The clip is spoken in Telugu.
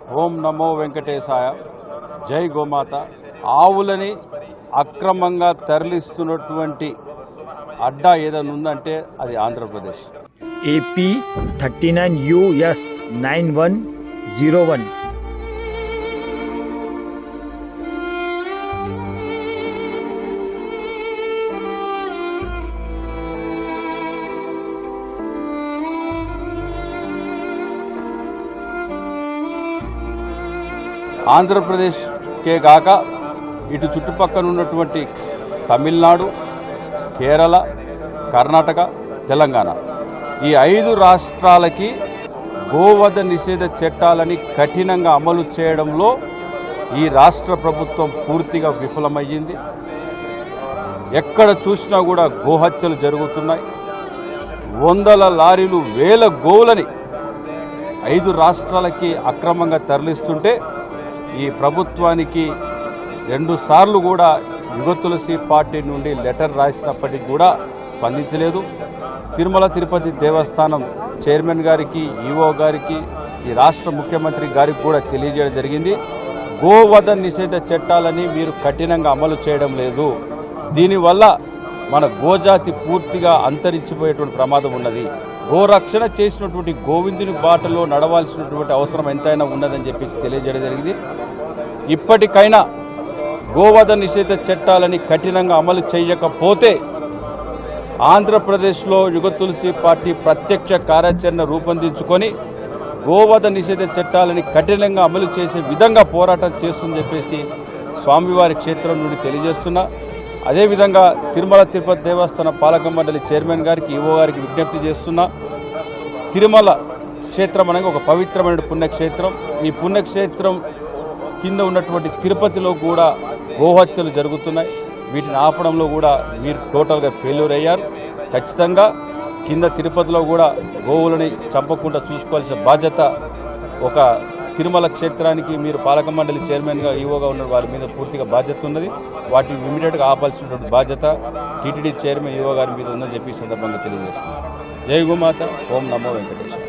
ఓం నమో వెంకటేశాయ. జై గోమాత. ఆవులని అక్రమంగా తరలిస్తున్నటువంటి అడ్డా ఏదైనా ఉందంటే అది Andhra Pradesh. AP thirty nine US nine one zero one. ఆంధ్రప్రదేశ్కే కాక ఇటు చుట్టుపక్కల ఉన్నటువంటి తమిళనాడు కేరళ కర్ణాటక తెలంగాణ. ఈ ఐదు రాష్ట్రాలకి గోవధ నిషేధ చట్టాలని కఠినంగా అమలు చేయడంలో ఈ రాష్ట్ర ప్రభుత్వం పూర్తిగా విఫలమయ్యింది. ఎక్కడ చూసినా కూడా గోహత్యలు జరుగుతున్నాయి. వందల లారీలు వేల గోవులని ఐదు రాష్ట్రాలకి అక్రమంగా తరలిస్తుంటే ఈ ప్రభుత్వానికి రెండుసార్లు కూడా యుగతులసి పార్టీ నుండి లెటర్ రాసినప్పటికీ కూడా స్పందించలేదు. తిరుమల తిరుపతి దేవస్థానం చైర్మన్ గారికి ఈఓ గారికి ఈ రాష్ట్ర ముఖ్యమంత్రి గారికి కూడా తెలియజేయడం జరిగింది. గోవధ నిషేధ చట్టాలని మీరు కఠినంగా అమలు చేయడం లేదు. దీనివల్ల మన గోజాతి పూర్తిగా అంతరించిపోయేటువంటి ప్రమాదం ఉన్నది. గోరక్షణ చేసినటువంటి గోవిందుని బాటలో నడవాల్సినటువంటి అవసరం ఎంతైనా ఉన్నదని చెప్పేసి తెలియజేయడం జరిగింది. ఇప్పటికైనా గోవధ నిషేధ చట్టాలని కఠినంగా అమలు చేయకపోతే ఆంధ్రప్రదేశ్లో యుగ తులసి పార్టీ ప్రత్యక్ష కార్యాచరణ రూపొందించుకొని గోవధ నిషేధ చట్టాలని కఠినంగా అమలు చేసే విధంగా పోరాటం చేస్తుందని చెప్పేసి స్వామివారి క్షేత్రం నుండి తెలియజేస్తున్నా. అదేవిధంగా తిరుమల తిరుపతి దేవస్థాన పాలక మండలి చైర్మన్ గారికి ఈవో గారికి విజ్ఞప్తి చేస్తున్నా తిరుమల క్షేత్రం అనేది ఒక పవిత్రమైన పుణ్యక్షేత్రం. ఈ పుణ్యక్షేత్రం కింద ఉన్నటువంటి తిరుపతిలో కూడా గోహత్యలు జరుగుతున్నాయి. వీటిని ఆపడంలో కూడా మీరు టోటల్గా ఫెయిల్యూర్ అయ్యారు. ఖచ్చితంగా కింద తిరుపతిలో కూడా గోవులని చంపకుండా చూసుకోవాల్సిన బాధ్యత ఒక తిరుమల క్షేత్రానికి మీరు పాలక మండలి చైర్మన్గా ఈవోగా ఉన్న వారి మీద పూర్తిగా బాధ్యత ఉన్నది. వాటిని ఇమీడియట్గా ఆపాల్సినటువంటి బాధ్యత టీటీడీ చైర్మన్ ఈవో గారి మీద ఉందని చెప్పి సందర్భంగా తెలియజేస్తున్నారు జై గోమాత ఓం నమో వెంకటేశ్వర